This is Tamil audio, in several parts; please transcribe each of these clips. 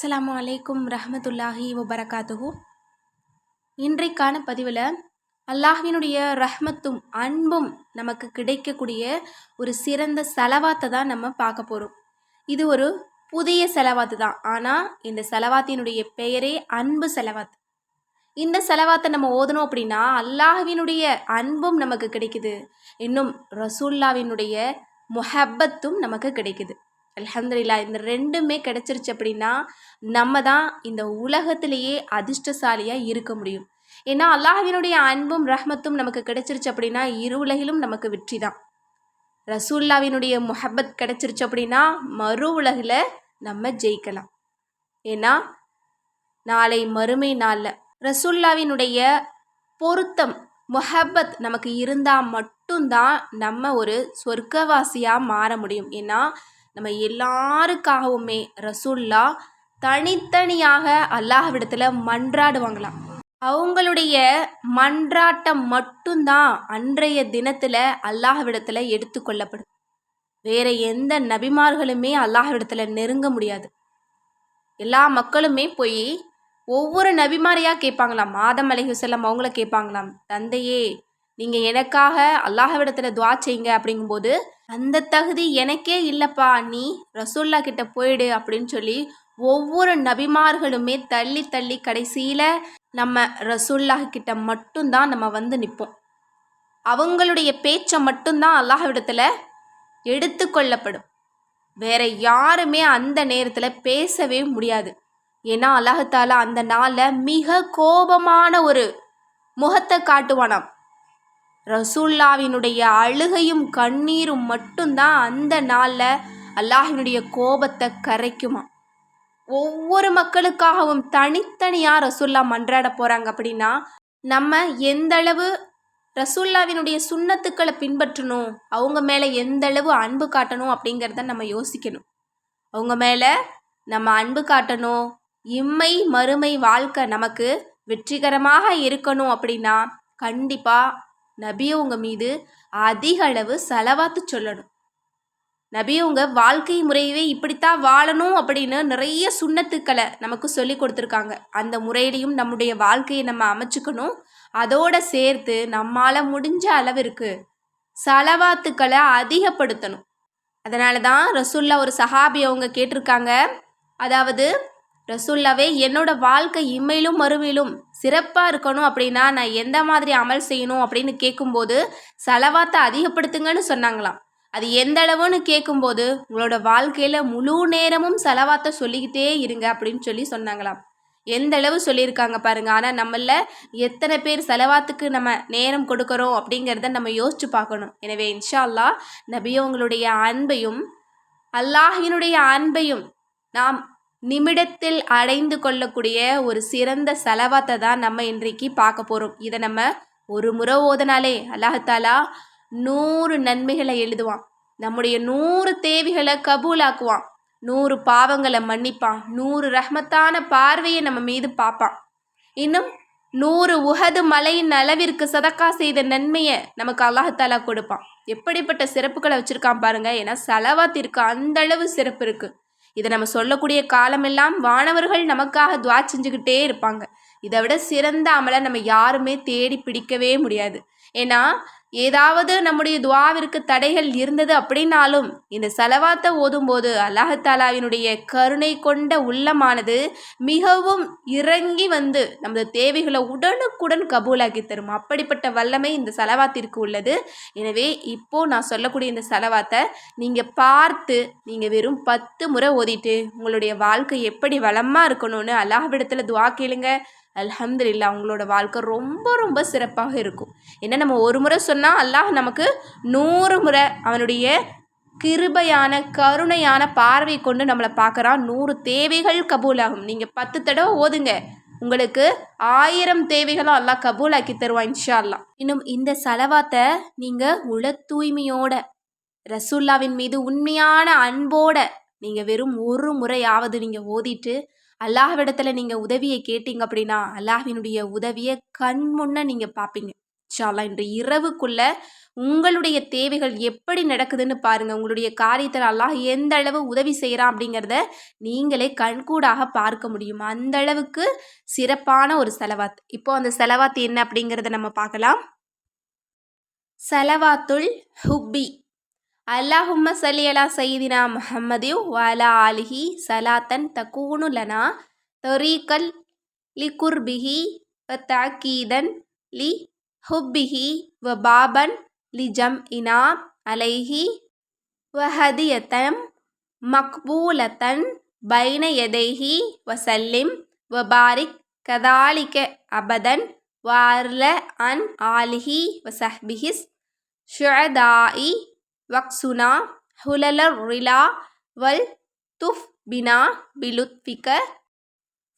அஸ்லாம் அலைக்கும் ரஹமத்துல்லாஹி வபரகாத்துஹு. இன்றைக்கான பதிவில் அல்லாஹினுடைய ரஹ்மத்தும் அன்பும் நமக்கு கிடைக்கக்கூடிய ஒரு சிறந்த செலவாத்தை தான் நம்ம பார்க்க போகிறோம் இது ஒரு புதிய செலவாத்து தான். ஆனால் இந்த செலவாத்தினுடைய பெயரே அன்பு செலவாத் இந்த செலவாத்தை நம்ம ஓதணும் அப்படின்னா அல்லாஹ்வினுடைய அன்பும் நமக்கு கிடைக்குது. இன்னும் ரசூல்லாவினுடைய முஹப்பத்தும் நமக்கு கிடைக்குது. அலமதுல்லா இந்த ரெண்டுமே கிடச்சிருச்சு அப்படின்னா நம்ம தான் இந்த உலகத்திலேயே அதிர்ஷ்டசாலியாக இருக்க முடியும். ஏன்னா அல்லாஹினுடைய அன்பும் ரஹ்மத்தும் நமக்கு கிடைச்சிருச்சு அப்படின்னா இரு உலகிலும் நமக்கு வெற்றி தான். ரசூல்லாவினுடைய முஹப்பத் கிடச்சிருச்சு அப்படின்னா மறு உலகில் நம்ம ஜெயிக்கலாம். ஏன்னா நாளை மறுமை நாளில் ரசூல்லாவினுடைய பொருத்தம் முஹப்பத் நமக்கு இருந்தால் மட்டும்தான் நம்ம ஒரு சொர்க்கவாசியாக மாற முடியும். ஏன்னா நம்ம எல்லாருக்காகவுமே ரசூல்லா தனித்தனியாக அல்லாஹ்விடத்தில் மன்றாடுவாங்களாம். அவங்களுடைய மன்றாட்டம் மட்டும்தான் அன்றைய தினத்தில் அல்லாஹ்விடத்தில் எடுத்துக்கொள்ளப்படும் வேற எந்த நபிமார்களுமே அல்லாஹ்விடத்தில் நெருங்க முடியாது. எல்லா மக்களுமே போய் ஒவ்வொரு நபிமாரையாக கேட்பாங்களாம். ஆதம் அலைஹுசல்லாம் அவங்கள கேட்பாங்களாம். தந்தையே நீங்கள் எனக்காக அல்லாஹ்விடத்தில் துவா செய்யுங்க அப்படிங்கும்போது அந்த தகுதி எனக்கே இல்லைப்பா நீ ரசூல்லா கிட்ட போயிடு அப்படின்னு சொல்லி ஒவ்வொரு நபிமார்களுமே தள்ளி தள்ளி கடைசியில் நம்ம ரசூல்லா கிட்ட மட்டும்தான் நம்ம வந்து நிற்போம் அவங்களுடைய பேச்சை மட்டும்தான் அல்லாஹ்விடத்தில் எடுத்துக்கொள்ளப்படும் வேற யாருமே அந்த நேரத்தில் பேசவே முடியாது. ஏன்னா அல்லாஹாலா அந்த நாளில் மிக கோபமான ஒரு முகத்தை காட்டுவானாம். ரசூல்லாவினுடைய அழுகையும் கண்ணீரும் மட்டும்தான் அந்த நாளில் அல்லாஹினுடைய கோபத்தை கரைக்குமா ஒவ்வொரு மக்களுக்காகவும் தனித்தனியாக ரசூல்லா மன்றாட போகிறாங்க அப்படின்னா நம்ம எந்த அளவு ரசூல்லாவினுடைய சுண்ணத்துக்களை பின்பற்றணும் அவங்க மேலே எந்த அளவு அன்பு காட்டணும் அப்படிங்கிறத நம்ம யோசிக்கணும். அவங்க மேலே நம்ம அன்பு காட்டணும் இம்மை மறுமை வாழ்க்கை நமக்கு வெற்றிகரமாக இருக்கணும் அப்படின்னா கண்டிப்பாக நபியவங்க மீது அதிக அளவு செலவாத்து சொல்லணும். நபியவங்க வாழ்க்கை முறையவே இப்படித்தான் வாழணும் அப்படின்னு நிறைய சுண்ணத்துக்களை நமக்கு சொல்லி கொடுத்துருக்காங்க. அந்த முறையிலையும் நம்முடைய வாழ்க்கையை நம்ம அமைச்சுக்கணும். அதோட சேர்த்து நம்மால் முடிஞ்ச அளவிற்கு செலவாத்துக்களை அதிகப்படுத்தணும். அதனால தான் ரசுல்லா ஒரு சஹாபி அவங்க கேட்டிருக்காங்க. அதாவது ரசுல்லாவே என்னோட வாழ்க்கை இம்மையிலும் மறுமையிலும் சிறப்பாக இருக்கணும் அப்படின்னா நான் எந்த மாதிரி அமல் செய்யணும் அப்படின்னு கேட்கும்போது செலவாத்தை அதிகப்படுத்துங்கன்னு சொன்னாங்களாம். அது எந்த அளவுன்னு கேட்கும்போது உங்களோட வாழ்க்கையில் முழு நேரமும் செலவாத்தை சொல்லிக்கிட்டே இருங்க அப்படின்னு சொல்லி சொன்னாங்களாம். எந்த அளவு சொல்லியிருக்காங்க பாருங்கள் ஆனால் நம்மள எத்தனை பேர் செலவாத்துக்கு நம்ம நேரம் கொடுக்குறோம் அப்படிங்கிறத நம்ம யோசிச்சு பார்க்கணும். எனவே இன்ஷா அல்லா நபியவங்களுடைய அன்பையும் அல்லாஹினுடைய அன்பையும் நாம் நிமிடத்தில் அடைந்து கொள்ளக்கூடிய ஒரு சிறந்த செலவாத்தை தான் நம்ம இன்றைக்கு பார்க்க போகிறோம் இதை நம்ம ஒரு முறை ஓதனாலே அல்லாஹாலா நூறு நன்மைகளை எழுதுவான். நம்முடைய நூறு தேவைகளை கபூலாக்குவான். நூறு பாவங்களை மன்னிப்பான். நூறு ரஹ்மத்தான பார்வையை நம்ம மீது பார்ப்பான். இன்னும் நூறு உகது மலையின் அளவிற்கு சதக்கா செய்த நன்மையை நமக்கு அல்லாஹாலா கொடுப்பான். எப்படிப்பட்ட சிறப்புகளை வச்சுருக்கான் பாருங்கள் ஏன்னா செலவாத்திற்கு அந்த அளவு சிறப்பு இருக்குது இதை நம்ம சொல்லக்கூடிய காலமெல்லாம் வானவர்கள் நமக்காக துவா செஞ்சுக்கிட்டே இருப்பாங்க. இதை விட சிறந்த அமலை நம்ம யாருமே தேடி பிடிக்கவே முடியாது. ஏன்னா ஏதாவது நம்முடைய துவாவிற்கு தடைகள் இருந்தது அப்படின்னாலும் இந்த செலவாத்தை ஓதும்போது அல்லாஹாலாவினுடைய கருணை கொண்ட உள்ளமானது மிகவும் இறங்கி வந்து நமது தேவைகளை உடனுக்குடன் கபூலாக்கி தரும். அப்படிப்பட்ட வல்லமை இந்த செலவாத்திற்கு உள்ளது. எனவே இப்போ நான் சொல்லக்கூடிய இந்த செலவாத்தை நீங்கள் பார்த்து நீங்கள் வெறும் பத்து முறை ஓதிட்டு உங்களுடைய வாழ்க்கை எப்படி வளமாக இருக்கணும்னு அல்லாஹ்விடத்தில் துவா கேளுங்க. அலமதுல்லா அவங்களோட வாழ்க்கை ரொம்ப ரொம்ப சிறப்பாக இருக்கும். ஏன்னா நம்ம ஒரு முறை சொன்னால் அல்லாஹ் நமக்கு நூறு முறை அவனுடைய கிருபையான கருணையான பார்வை கொண்டு நம்மளை பார்க்குறான். நூறு தேவைகள் கபூலாகும். நீங்கள் பத்து தடவை ஓதுங்க. உங்களுக்கு ஆயிரம் தேவைகளும் அல்லாஹ் கபூலாக்கி தருவான் இன்ஷா அல்லா இன்னும் இந்த செலவாத்தை நீங்கள் உள தூய்மையோட ரசூல்லாவின் மீது உண்மையான அன்போட நீங்கள் வெறும் ஒரு முறையாவது நீங்கள் ஓதிட்டு அல்லாஹ்விடத்தில் நீங்கள் உதவியை கேட்டீங்க அப்படின்னா அல்லாஹினுடைய உதவியை கண் முன்ன நீங்கள் பார்ப்பீங்க. இன்ஷால்லா இன்று இரவுக்குள்ள உங்களுடைய தேவைகள் எப்படி நடக்குதுன்னு பாருங்கள் உங்களுடைய காரியத்தில் அல்லாஹ் எந்த அளவு உதவி செய்கிறான் அப்படிங்கிறத நீங்களே கண்கூடாக பார்க்க முடியும். அந்த அளவுக்கு சிறப்பான ஒரு செலவாத். இப்போ அந்த செலவாத் என்ன அப்படிங்கிறத நம்ம பார்க்கலாம். செலவாத்துல் ஹுப்பி. அல்லாஹும்ம சலி அலா சைதினா முஹம்மதி வாலா ஆலிஹி சலாத்தன் தக்கூனு லனா தொரீக்கல் லி குர்பிஹி தக்கீதன் தாக்கீதன் லி ஹுப்பிஹி வ பாபன் லிஜம் இனா அலைஹி வ ஹதியத்தம் மக்பூலத்தன் பைன எதைஹி வசல்லிம் வபாரிக் கதாலிக அபதன் வார்ல அன் ஆலிஹி வசஹ்பிஹிஸ் ஷுஅதாஇ வக்சுனா ஹுலலர் ரிலா வல் துஃப் பினா பிலுத்விக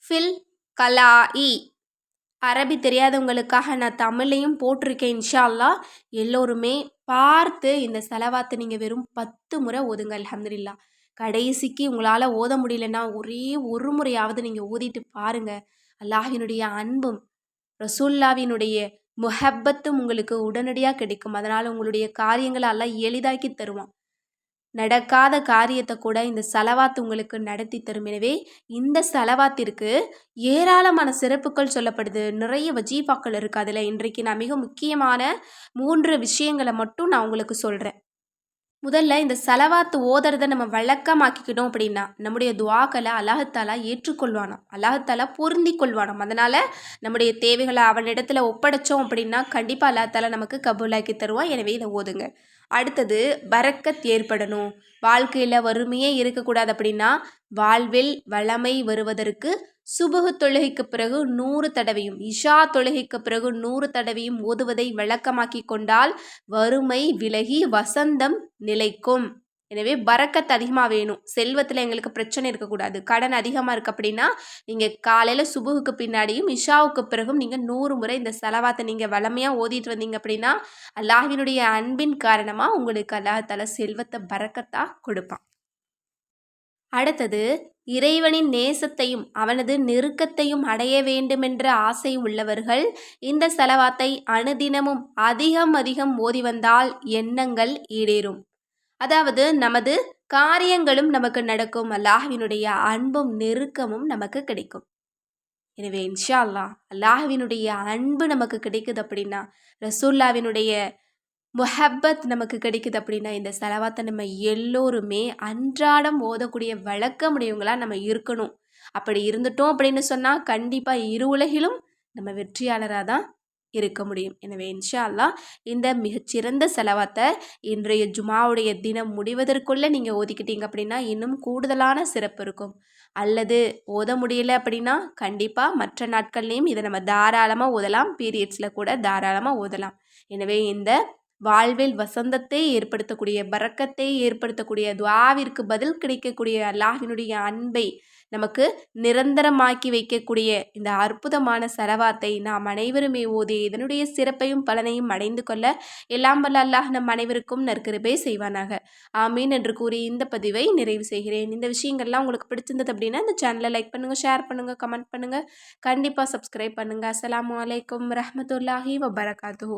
ஃபில் கலாயி அரபி தெரியாதவங்களுக்காக நான் தமிழையும் போட்டிருக்கேன் இன்ஷா அல்லா எல்லோருமே பார்த்து இந்த செலவாத்தை நீங்கள் வெறும் பத்து முறை ஓதுங்க அலமதுல்லா கடைசிக்கு உங்களால் ஓத முடியலன்னா ஒரே ஒரு முறையாவது நீங்கள் ஓதிட்டு பாருங்கள் அல்லாஹினுடைய அன்பும் ரசூல்லாவினுடைய முஹப்பத்தும் உங்களுக்கு உடனடியாக கிடைக்கும். அதனால் உங்களுடைய காரியங்களை எல்லாம் எளிதாக்கி தருவான். நடக்காத காரியத்தை கூட இந்த செலவாத்து உங்களுக்கு நடத்தி தரும். எனவே இந்த செலவாத்திற்கு ஏராளமான சிறப்புகள் சொல்லப்படுது. நிறைய வஜீஃபாக்கள் இருக்குது அதில். இன்றைக்கு நான் மிக முக்கியமான மூன்று விஷயங்களை மட்டும் நான் உங்களுக்கு சொல்கிறேன் முதல்ல இந்த செலவாத்து ஓதுறதை நம்ம வழக்கமாக்கிக்கிட்டோம் அப்படின்னா நம்முடைய துவாக்களை அல்லாஹத்தாலா ஏற்றுக்கொள்வானாம். அல்லாஹத்தாலா பொருந்தி கொள்வானாம் அதனால் நம்முடைய தேவைகளை அவனிடத்தில் ஒப்படைச்சோம் அப்படின்னா கண்டிப்பாக அல்லாஹத்தாலா நமக்கு கபூலாக்கி தருவான். எனவே இதை ஓதுங்க. அடுத்தது பரக்கத் ஏற்படணும். வாழ்க்கையில் வறுமையே இருக்கக்கூடாது அப்படின்னா வாழ்வில் வளமை வருவதற்கு சுபுகு தொழுகைக்கு பிறகு நூறு தடவையும் இஷா தொழுகைக்கு பிறகு நூறு தடவையும் ஓதுவதை விளக்கமாக்கி கொண்டால் வறுமை விலகி வசந்தம் நிலைக்கும். எனவே பறக்கத் அதிகமாக வேணும். செல்வத்தில் எங்களுக்கு பிரச்சனை இருக்கக்கூடாது. கடன் அதிகமாக இருக்குது அப்படின்னா நீங்கள் காலையில் சுபுகுக்கு பின்னாடியும் இஷாவுக்கு பிறகும் நீங்கள் நூறு முறை இந்த செலவாத்தை நீங்கள் வளமையாக ஓதிட்டு வந்தீங்க அப்படின்னா அல்லாஹினுடைய அன்பின் காரணமாக உங்களுக்கு அல்லாஹால செல்வத்தை பறக்கத்தாக கொடுப்பான். அடுத்தது இறைவனின் நேசத்தையும் அவனது நெருக்கத்தையும் அடைய வேண்டுமென்ற ஆசை உள்ளவர்கள் இந்த செலவாத்தை அனுதினமும் அதிகம் அதிகம் ஓதி வந்தால் எண்ணங்கள் ஈடேறும். அதாவது நமது காரியங்களும் நமக்கு நடக்கும். அல்லாஹ்வினுடைய அன்பும் நெருக்கமும் நமக்கு கிடைக்கும். எனவே இன்ஷா அல்லாஹ் அல்லாஹ்வினுடைய அன்பு நமக்கு கிடைக்குது அப்படின்னா ரசூல்லாவினுடைய முஹப்பத் நமக்கு கிடைக்குது அப்படின்னா இந்த செலவாத்தை நம்ம எல்லோருமே அன்றாடம் ஓதக்கூடிய வழக்கமுடையவங்களாக நம்ம இருக்கணும். அப்படி இருந்துட்டோம் அப்படின்னு சொன்னால் கண்டிப்பாக இரு உலகிலும் நம்ம வெற்றியாளராக தான் இருக்க முடியும். எனவே இன்ஷா அல்லா இந்த மிகச்சிறந்த செலவத்தை இன்றைய ஜுமாவுடைய தினம் முடிவதற்குள்ளே நீங்கள் ஓதிக்கிட்டீங்க அப்படின்னா இன்னும் கூடுதலான சிறப்பு இருக்கும். அல்லது ஓத முடியல அப்படின்னா கண்டிப்பாக மற்ற நாட்கள்லேயும் இதை நம்ம தாராளமாக ஓதலாம். பீரியட்ஸில் கூட தாராளமாக ஓதலாம். எனவே இந்த வாழ்வில் வசந்தத்தை ஏற்படுத்தக்கூடிய பறக்கத்தை ஏற்படுத்தக்கூடிய துவாவிற்கு பதில் கிடைக்கக்கூடிய அல்லாஹினுடைய அன்பை நமக்கு நிரந்தரமாக்கி வைக்கக்கூடிய இந்த அற்புதமான செலவாத்தை நாம் அனைவருமே ஓதி இதனுடைய சிறப்பையும் பலனையும் அடைந்து கொள்ள எல்லாம் வல்ல அல்லாஹ் நம் அனைவருக்கும் நற்கிருபை செய்வானாக. ஆமீன் என்று கூறி இந்த பதிவை நிறைவு செய்கிறேன். இந்த விஷயங்கள்லாம் உங்களுக்கு பிடிச்சிருந்தது அப்படின்னா இந்த சேனலை லைக் பண்ணுங்கள் ஷேர் பண்ணுங்கள் கமெண்ட் பண்ணுங்கள் கண்டிப்பாக சப்ஸ்கிரைப் பண்ணுங்கள் அஸ்லாம் வலைக்கம் ரஹமத்துல்லாஹி வபரகாத்து